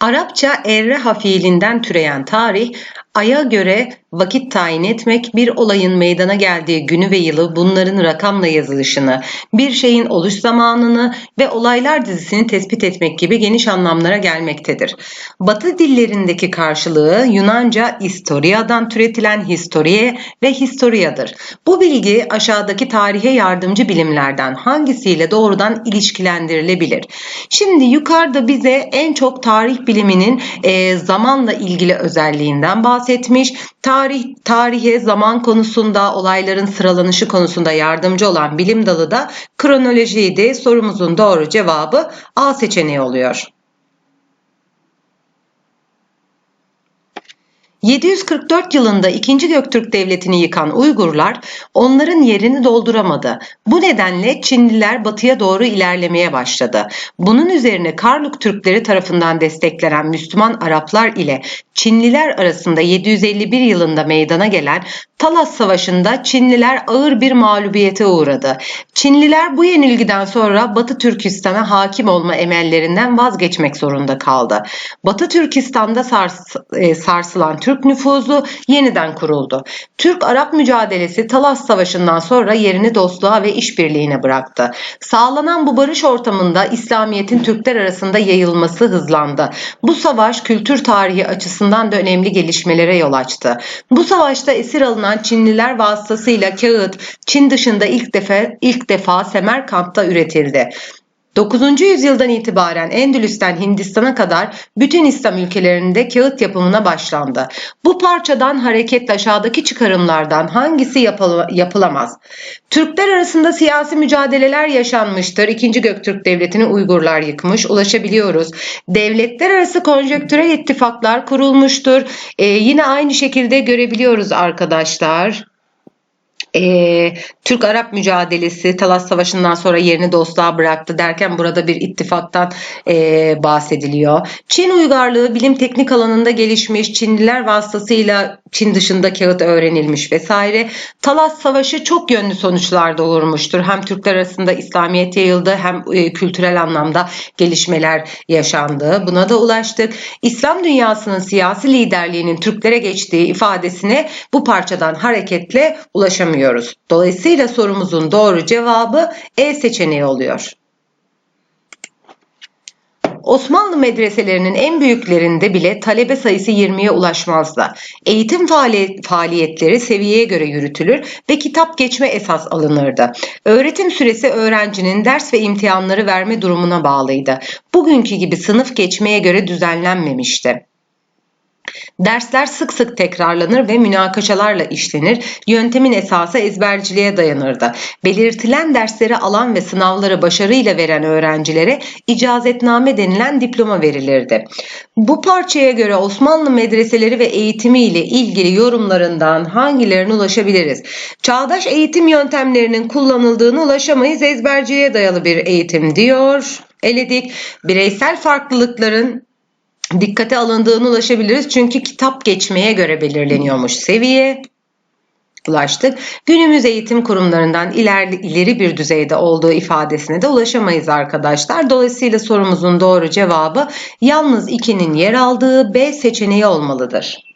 Arapça erreha fiilinden türeyen tarih, aya göre vakit tayin etmek, bir olayın meydana geldiği günü ve yılı bunların rakamla yazılışını, bir şeyin oluş zamanını ve olaylar dizisini tespit etmek gibi geniş anlamlara gelmektedir. Batı dillerindeki karşılığı Yunanca istoriadan türetilen historie ve historiadır. Bu bilgi aşağıdaki tarihe yardımcı bilimlerden hangisiyle doğrudan ilişkilendirilebilir? Şimdi yukarıda bize en çok tarih biliminin e, zamanla ilgili özelliğinden bahsetmiş. Tarih tarihe, zaman konusunda, olayların sıralanışı konusunda yardımcı olan bilim dalı da kronolojiydi. Sorumuzun doğru cevabı A seçeneği oluyor. 744 yılında 2. Göktürk Devleti'ni yıkan Uygurlar onların yerini dolduramadı. Bu nedenle Çinliler batıya doğru ilerlemeye başladı. Bunun üzerine Karluk Türkleri tarafından desteklenen Müslüman Araplar ile Çinliler arasında 751 yılında meydana gelen Talas Savaşı'nda Çinliler ağır bir mağlubiyete uğradı. Çinliler bu yenilgiden sonra Batı Türkistan'a hakim olma emellerinden vazgeçmek zorunda kaldı. Batı Türkistan'da sars e, sarsılan Türk nüfuzu yeniden kuruldu. Türk-Arap mücadelesi Talas Savaşı'ndan sonra yerini dostluğa ve işbirliğine bıraktı. Sağlanan bu barış ortamında İslamiyet'in Türkler arasında yayılması hızlandı. Bu savaş kültür tarihi açısından da önemli gelişmelere yol açtı. Bu savaşta esir alınan Çinliler vasıtasıyla kağıt Çin dışında ilk defa ilk defa Semerkant'ta üretildi. 9. yüzyıldan itibaren Endülüs'ten Hindistan'a kadar bütün İslam ülkelerinde kağıt yapımına başlandı. Bu parçadan hareketle aşağıdaki çıkarımlardan hangisi yapıl yapılamaz? Türkler arasında siyasi mücadeleler yaşanmıştır. İkinci Göktürk Devleti'ni Uygurlar yıkmış. Ulaşabiliyoruz. Devletler arası konjöktürel ittifaklar kurulmuştur. Ee, yine aynı şekilde görebiliyoruz arkadaşlar e, Türk-Arap mücadelesi Talas Savaşı'ndan sonra yerini dostluğa bıraktı derken burada bir ittifaktan e, bahsediliyor. Çin uygarlığı bilim teknik alanında gelişmiş, Çinliler vasıtasıyla Çin dışında kağıt öğrenilmiş vesaire. Talas Savaşı çok yönlü sonuçlar doğurmuştur. Hem Türkler arasında İslamiyet yayıldı hem e, kültürel anlamda gelişmeler yaşandı. Buna da ulaştık. İslam dünyasının siyasi liderliğinin Türklere geçtiği ifadesine bu parçadan hareketle ulaşamıyoruz. Dolayısıyla sorumuzun doğru cevabı E seçeneği oluyor. Osmanlı medreselerinin en büyüklerinde bile talebe sayısı 20'ye ulaşmazdı. Eğitim faaliyetleri seviyeye göre yürütülür ve kitap geçme esas alınırdı. Öğretim süresi öğrencinin ders ve imtihanları verme durumuna bağlıydı. Bugünkü gibi sınıf geçmeye göre düzenlenmemişti. Dersler sık sık tekrarlanır ve münakaşalarla işlenir. Yöntemin esası ezberciliğe dayanırdı. Belirtilen dersleri alan ve sınavları başarıyla veren öğrencilere icazetname denilen diploma verilirdi. Bu parçaya göre Osmanlı medreseleri ve eğitimi ile ilgili yorumlarından hangilerine ulaşabiliriz? Çağdaş eğitim yöntemlerinin kullanıldığını ulaşamayız. Ezberciliğe dayalı bir eğitim diyor. Eledik. Bireysel farklılıkların dikkate alındığını ulaşabiliriz. Çünkü kitap geçmeye göre belirleniyormuş seviye ulaştık. Günümüz eğitim kurumlarından ileri, ileri bir düzeyde olduğu ifadesine de ulaşamayız arkadaşlar. Dolayısıyla sorumuzun doğru cevabı yalnız 2'nin yer aldığı B seçeneği olmalıdır.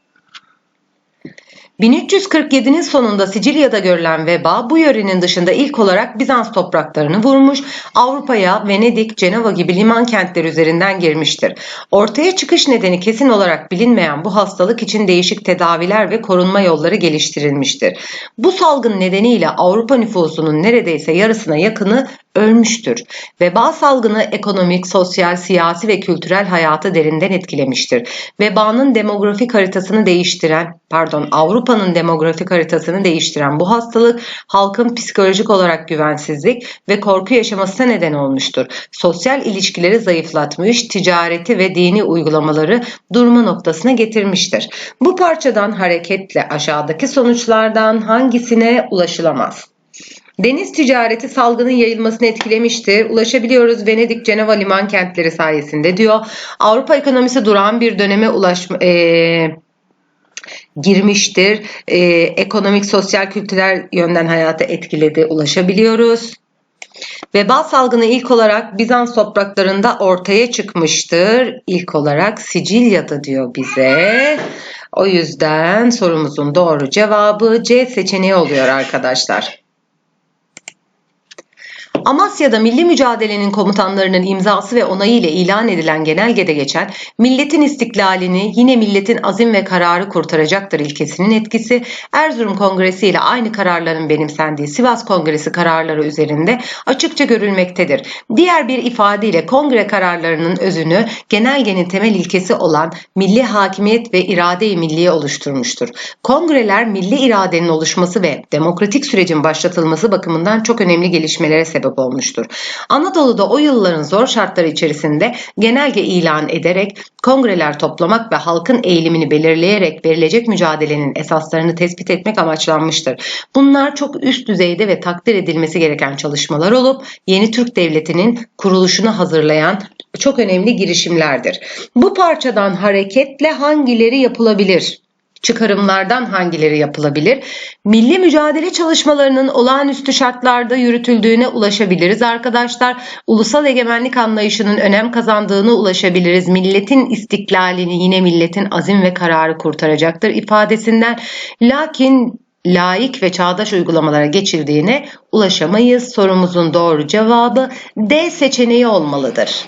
1347'nin sonunda Sicilya'da görülen veba bu yörenin dışında ilk olarak Bizans topraklarını vurmuş, Avrupa'ya Venedik, Cenova gibi liman kentleri üzerinden girmiştir. Ortaya çıkış nedeni kesin olarak bilinmeyen bu hastalık için değişik tedaviler ve korunma yolları geliştirilmiştir. Bu salgın nedeniyle Avrupa nüfusunun neredeyse yarısına yakını ölmüştür. Veba salgını ekonomik, sosyal, siyasi ve kültürel hayatı derinden etkilemiştir. Vebanın demografik haritasını değiştiren, pardon Avrupa'nın demografik haritasını değiştiren bu hastalık halkın psikolojik olarak güvensizlik ve korku yaşamasına neden olmuştur. Sosyal ilişkileri zayıflatmış, ticareti ve dini uygulamaları durma noktasına getirmiştir. Bu parçadan hareketle aşağıdaki sonuçlardan hangisine ulaşılamaz? Deniz ticareti salgının yayılmasını etkilemiştir. Ulaşabiliyoruz Venedik, Cenova liman kentleri sayesinde diyor. Avrupa ekonomisi duran bir döneme ulaşma, e, girmiştir. E, ekonomik, sosyal, kültürel yönden hayata etkiledi. Ulaşabiliyoruz. Veba salgını ilk olarak Bizans topraklarında ortaya çıkmıştır. İlk olarak Sicilya'da diyor bize. O yüzden sorumuzun doğru cevabı C seçeneği oluyor arkadaşlar. Amasya'da milli mücadelenin komutanlarının imzası ve onayı ile ilan edilen genelgede geçen milletin istiklalini yine milletin azim ve kararı kurtaracaktır ilkesinin etkisi Erzurum Kongresi ile aynı kararların benimsendiği Sivas Kongresi kararları üzerinde açıkça görülmektedir. Diğer bir ifadeyle kongre kararlarının özünü genelgenin temel ilkesi olan milli hakimiyet ve irade-i milliye oluşturmuştur. Kongreler milli iradenin oluşması ve demokratik sürecin başlatılması bakımından çok önemli gelişmelere sebep olmuştur. Anadolu'da o yılların zor şartları içerisinde genelge ilan ederek kongreler toplamak ve halkın eğilimini belirleyerek verilecek mücadelenin esaslarını tespit etmek amaçlanmıştır. Bunlar çok üst düzeyde ve takdir edilmesi gereken çalışmalar olup yeni Türk Devleti'nin kuruluşunu hazırlayan çok önemli girişimlerdir. Bu parçadan hareketle hangileri yapılabilir? Çıkarımlardan hangileri yapılabilir? Milli mücadele çalışmalarının olağanüstü şartlarda yürütüldüğüne ulaşabiliriz arkadaşlar. Ulusal egemenlik anlayışının önem kazandığını ulaşabiliriz. Milletin istiklalini yine milletin azim ve kararı kurtaracaktır ifadesinden. Lakin layık ve çağdaş uygulamalara geçildiğine ulaşamayız. Sorumuzun doğru cevabı D seçeneği olmalıdır.